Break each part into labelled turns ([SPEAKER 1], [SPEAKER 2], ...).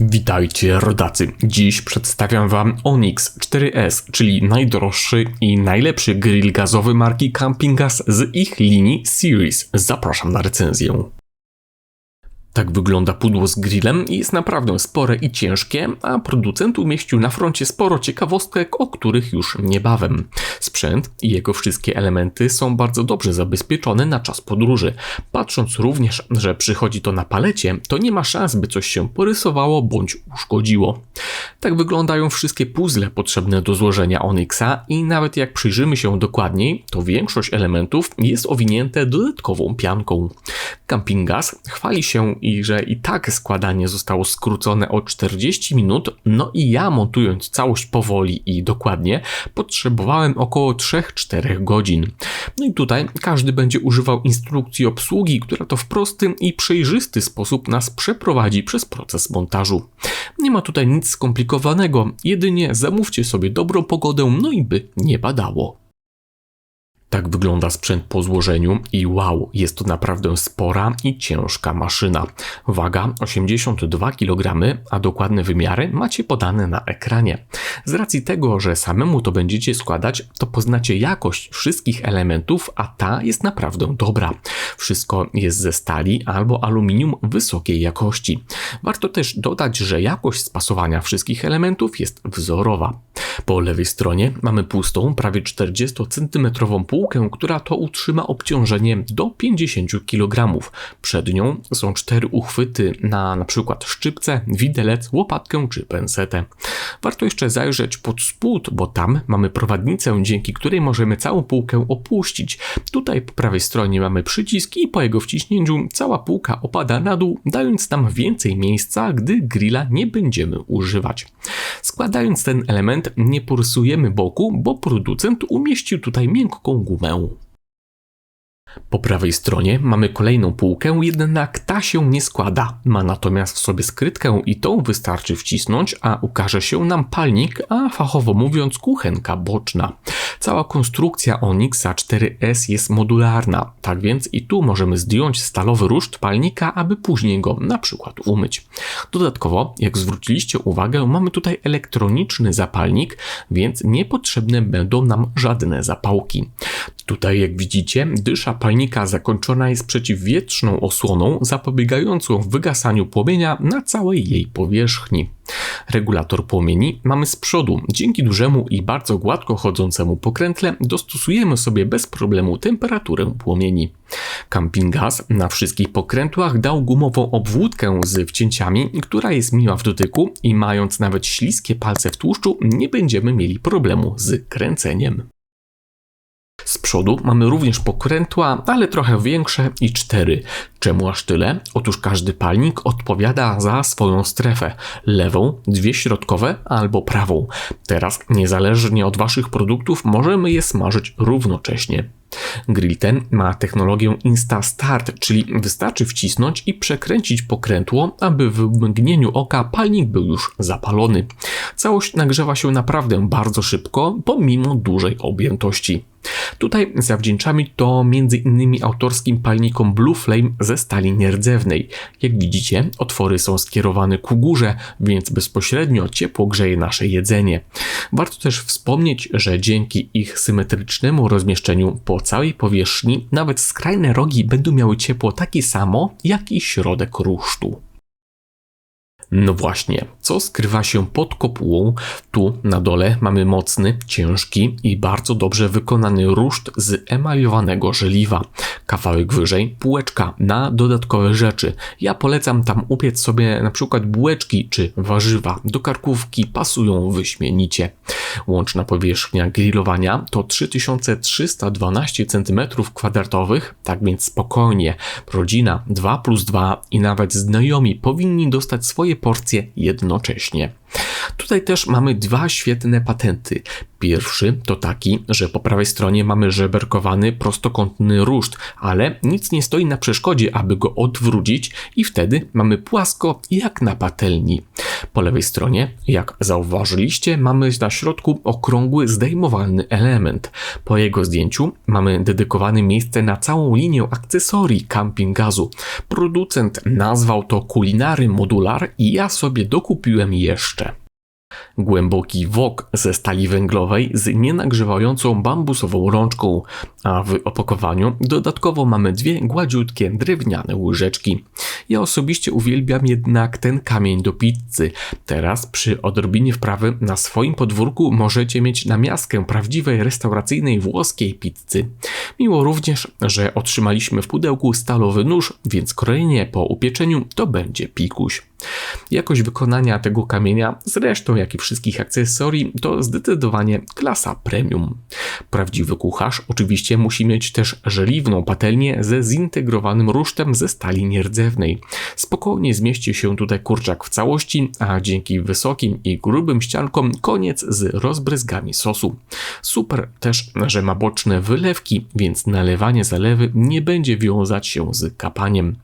[SPEAKER 1] Witajcie rodacy. Dziś przedstawiam Wam Onyx 4S, czyli najdroższy i najlepszy grill gazowy marki Camping Gas z ich linii Series. Zapraszam na recenzję. Tak wygląda pudło z grillem i jest naprawdę spore i ciężkie, a producent umieścił na froncie sporo ciekawostek, o których już niebawem. Sprzęt i jego wszystkie elementy są bardzo dobrze zabezpieczone na czas podróży. Patrząc również, że przychodzi to na palecie, to nie ma szans, by coś się porysowało bądź uszkodziło. Tak wyglądają wszystkie puzzle potrzebne do złożenia Onyxa i nawet jak przyjrzymy się dokładniej, to większość elementów jest owinięte dodatkową pianką. Camping Gas chwali się i że i tak składanie zostało skrócone o 40 minut, no i ja montując całość powoli i dokładnie potrzebowałem około 3-4 godzin. No i tutaj każdy będzie używał instrukcji obsługi, która to w prosty i przejrzysty sposób nas przeprowadzi przez proces montażu. Nie ma tutaj nic skomplikowanego, jedynie zamówcie sobie dobrą pogodę, no i by nie badało. Tak wygląda sprzęt po złożeniu i wow, jest to naprawdę spora i ciężka maszyna. Waga 82 kg, a dokładne wymiary macie podane na ekranie. Z racji tego, że samemu to będziecie składać, to poznacie jakość wszystkich elementów, a ta jest naprawdę dobra. Wszystko jest ze stali albo aluminium wysokiej jakości. Warto też dodać, że jakość spasowania wszystkich elementów jest wzorowa. Po lewej stronie mamy pustą, prawie 40 cm półkę, która to utrzyma obciążenie do 50 kg. Przed nią są cztery uchwyty na np. szczypce, widelec, łopatkę czy pensetę. Warto jeszcze zajrzeć pod spód, bo tam mamy prowadnicę, dzięki której możemy całą półkę opuścić. Tutaj po prawej stronie mamy przycisk i po jego wciśnięciu cała półka opada na dół, dając nam więcej miejsca, gdy grilla nie będziemy używać. Składając ten element nie porysujemy boku, bo producent umieścił tutaj miękką gumę. Po prawej stronie mamy kolejną półkę, jednak ta się nie składa. Ma natomiast w sobie skrytkę i tą wystarczy wcisnąć, a ukaże się nam palnik, a fachowo mówiąc kuchenka boczna. Cała konstrukcja Onyxa 4S jest modularna, tak więc i tu możemy zdjąć stalowy ruszt palnika, aby później go na przykład umyć. Dodatkowo, jak zwróciliście uwagę, mamy tutaj elektroniczny zapalnik, więc niepotrzebne będą nam żadne zapałki. Tutaj, jak widzicie, dysza palnika zakończona jest przeciwwietrzną osłoną zapobiegającą wygasaniu płomienia na całej jej powierzchni. Regulator płomieni mamy z przodu. Dzięki dużemu i bardzo gładko chodzącemu pokrętle dostosujemy sobie bez problemu temperaturę płomieni. Camping Gas na wszystkich pokrętłach dał gumową obwódkę z wcięciami, która jest miła w dotyku i mając nawet śliskie palce w tłuszczu nie będziemy mieli problemu z kręceniem. Z przodu mamy również pokrętła, ale trochę większe i cztery. Czemu aż tyle? Otóż każdy palnik odpowiada za swoją strefę. Lewą, dwie środkowe albo prawą. Teraz, niezależnie od Waszych produktów, możemy je smażyć równocześnie. Grill ten ma technologię Insta Start, czyli wystarczy wcisnąć i przekręcić pokrętło, aby w mgnieniu oka palnik był już zapalony. Całość nagrzewa się naprawdę bardzo szybko, pomimo dużej objętości. Tutaj zawdzięczamy to m.in. autorskim palnikom Blue Flame ze stali nierdzewnej. Jak widzicie, otwory są skierowane ku górze, więc bezpośrednio ciepło grzeje nasze jedzenie. Warto też wspomnieć, że dzięki ich symetrycznemu rozmieszczeniu po całej powierzchni, nawet skrajne rogi będą miały ciepło takie samo, jak i środek rusztu. No właśnie, co skrywa się pod kopułą? Tu na dole mamy mocny, ciężki i bardzo dobrze wykonany ruszt z emaliowanego żeliwa. Kawałek wyżej półeczka na dodatkowe rzeczy. Ja polecam tam upiec sobie na przykład bułeczki czy warzywa. Do karkówki pasują wyśmienicie. Łączna powierzchnia grillowania to 3312 cm2, tak więc spokojnie. Rodzina 2 plus 2 i nawet znajomi powinni dostać swoje porcje jednocześnie. Tutaj też mamy dwa świetne patenty. Pierwszy to taki, że po prawej stronie mamy żeberkowany prostokątny ruszt, ale nic nie stoi na przeszkodzie, aby go odwrócić i wtedy mamy płasko jak na patelni. Po lewej stronie, jak zauważyliście, mamy na środku okrągły zdejmowalny element. Po jego zdjęciu mamy dedykowane miejsce na całą linię akcesorii camping gazu. Producent nazwał to kulinary modular i ja sobie dokupiłem jeszcze. Głęboki wok ze stali węglowej z nienagrzewającą bambusową rączką, a w opakowaniu dodatkowo mamy dwie gładziutkie drewniane łyżeczki. Ja osobiście uwielbiam jednak ten kamień do pizzy. Teraz przy odrobinie wprawy na swoim podwórku możecie mieć namiastkę prawdziwej restauracyjnej włoskiej pizzy. Miło również, że otrzymaliśmy w pudełku stalowy nóż, więc krojenie po upieczeniu to będzie pikuś. Jakość wykonania tego kamienia, zresztą jak i wszystkich akcesorii, to zdecydowanie klasa premium. Prawdziwy kucharz oczywiście musi mieć też żeliwną patelnię ze zintegrowanym rusztem ze stali nierdzewnej. Spokojnie zmieści się tutaj kurczak w całości, a dzięki wysokim i grubym ściankom koniec z rozbryzgami sosu. Super też, że ma boczne wylewki, więc nalewanie zalewy nie będzie wiązać się z kapaniem.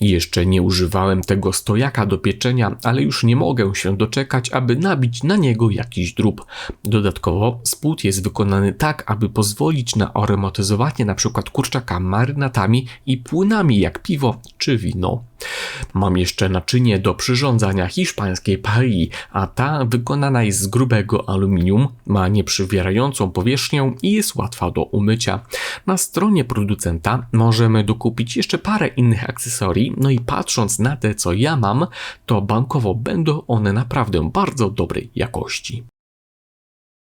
[SPEAKER 1] Jeszcze nie używałem tego stojaka do pieczenia, ale już nie mogę się doczekać, aby nabić na niego jakiś drób. Dodatkowo spód jest wykonany tak, aby pozwolić na aromatyzowanie np. kurczaka marynatami i płynami jak piwo czy wino. Mam jeszcze naczynie do przyrządzania hiszpańskiej parii, a ta wykonana jest z grubego aluminium, ma nieprzywierającą powierzchnię i jest łatwa do umycia. Na stronie producenta możemy dokupić jeszcze parę innych akcesorii, no i patrząc na te co ja mam, to bankowo będą one naprawdę bardzo dobrej jakości.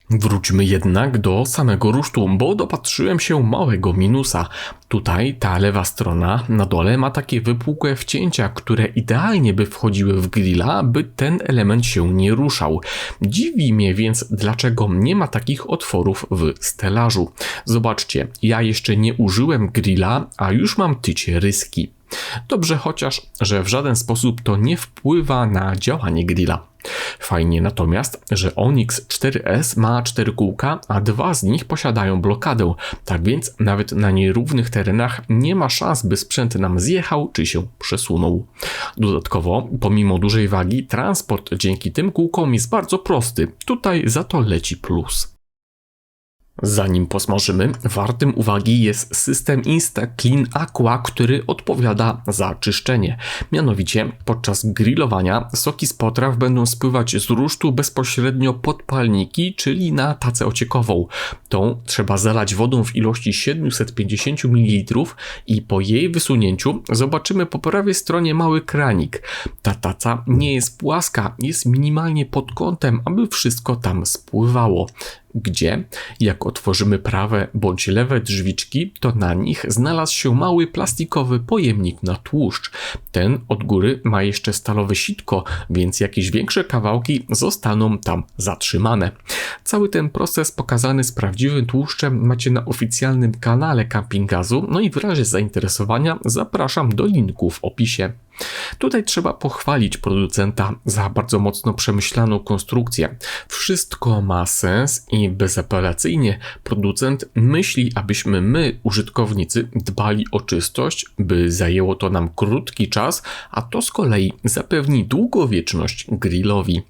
[SPEAKER 1] Wróćmy jednak do samego rusztu, bo dopatrzyłem się małego minusa. Tutaj ta lewa strona na dole ma takie wypukłe wcięcia, które idealnie by wchodziły w grilla, by ten element się nie ruszał. Dziwi mnie więc, dlaczego nie ma takich otworów w stelażu. Zobaczcie, ja jeszcze nie użyłem grilla, a już mam tycie ryski. Dobrze chociaż, że w żaden sposób to nie wpływa na działanie grilla. Fajnie natomiast, że Onyx 4S ma 4 kółka, a dwa z nich posiadają blokadę, tak więc nawet na nierównych terenach nie ma szans, by sprzęt nam zjechał czy się przesunął. Dodatkowo, pomimo dużej wagi, transport dzięki tym kółkom jest bardzo prosty. Tutaj za to leci plus. Zanim posmażymy, wartym uwagi jest system Insta Clean Aqua, który odpowiada za czyszczenie. Mianowicie podczas grillowania soki z potraw będą spływać z rusztu bezpośrednio pod palniki, czyli na tacę ociekową. Tą trzeba zalać wodą w ilości 750 ml i po jej wysunięciu zobaczymy po prawej stronie mały kranik. Ta taca nie jest płaska, jest minimalnie pod kątem, aby wszystko tam spływało gdzie, jak otworzymy prawe bądź lewe drzwiczki, to na nich znalazł się mały plastikowy pojemnik na tłuszcz. Ten od góry ma jeszcze stalowe sitko, więc jakieś większe kawałki zostaną tam zatrzymane. Cały ten proces pokazany z prawdziwym tłuszczem macie na oficjalnym kanale Campingazu, no i w razie zainteresowania zapraszam do linku w opisie. Tutaj trzeba pochwalić producenta za bardzo mocno przemyślaną konstrukcję. Wszystko ma sens i bezapelacyjnie producent myśli, abyśmy my, użytkownicy, dbali o czystość, by zajęło to nam krótki czas, a to z kolei zapewni długowieczność grillowi.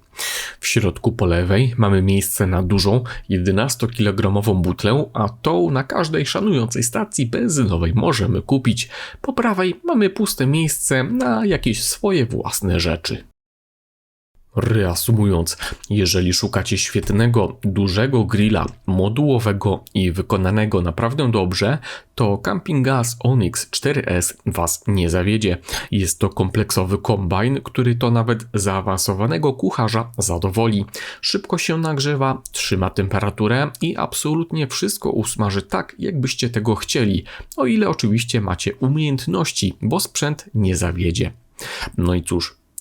[SPEAKER 1] W środku po lewej mamy miejsce na dużą 11-kilogramową butlę, a tą na każdej szanującej stacji benzynowej możemy kupić. Po prawej mamy puste miejsce na jakieś swoje własne rzeczy. Reasumując, jeżeli szukacie świetnego, dużego grilla, modułowego i wykonanego naprawdę dobrze, to Camping Gas Onyx 4S Was nie zawiedzie. Jest to kompleksowy kombajn, który to nawet zaawansowanego kucharza zadowoli. Szybko się nagrzewa, trzyma temperaturę i absolutnie wszystko usmaży tak, jakbyście tego chcieli, o ile oczywiście macie umiejętności, bo sprzęt nie zawiedzie. No i cóż,